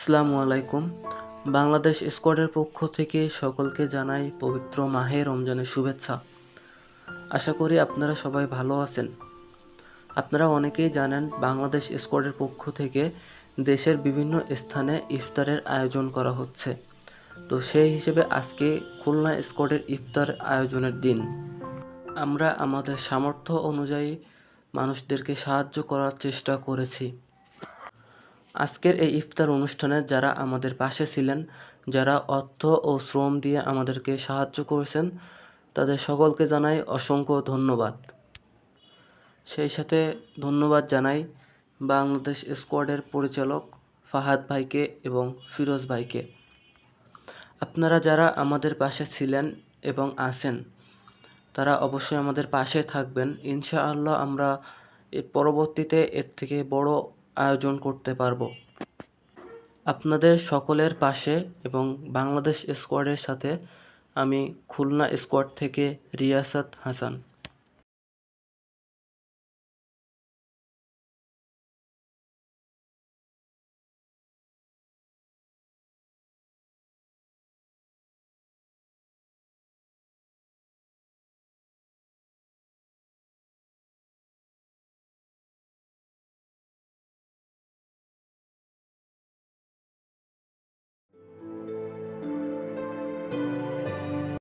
আসসালামু আলাইকুম। বাংলাদেশ স্কোয়াডের পক্ষ থেকে সকলকে জানাই পবিত্র মাহে রমজানের শুভেচ্ছা। আশা করি আপনারা সবাই ভালো আছেন। আপনারা অনেকেই জানেন, বাংলাদেশ স্কোয়াডের পক্ষ থেকে দেশের বিভিন্ন স্থানে ইফতারের আয়োজন করা হচ্ছে। তো সেই হিসেবে আজকে খুলনা স্কোয়াডের ইফতার আয়োজনের দিন। আমরা আমাদের সামর্থ্য অনুযায়ী মানুষদেরকে সাহায্য করার চেষ্টা করেছি। আজকের এই ইফতার অনুষ্ঠানে যারা আমাদের পাশে ছিলেন, যারা অর্থ ও শ্রম দিয়ে আমাদেরকে সাহায্য করেছেন, তাদের সকলকে জানাই অসংখ্য ধন্যবাদ। সেই সাথে ধন্যবাদ জানাই বাংলাদেশ স্কোয়াডের পরিচালক ফাহাদ ভাইকে এবং ফিরোজ ভাইকে। আপনারা যারা আমাদের পাশে ছিলেন এবং আছেন, তারা অবশ্যই আমাদের পাশে থাকবেন। ইনশাআল্লাহ আমরা পরবর্তীতে এর থেকে বড় আয়োজন করতে পারব। আপনাদের সকলের পাশে এবং বাংলাদেশ স্কোয়াডের সাথে আমি খুলনা স্কোয়াড থেকে রিয়াসাত হাসান।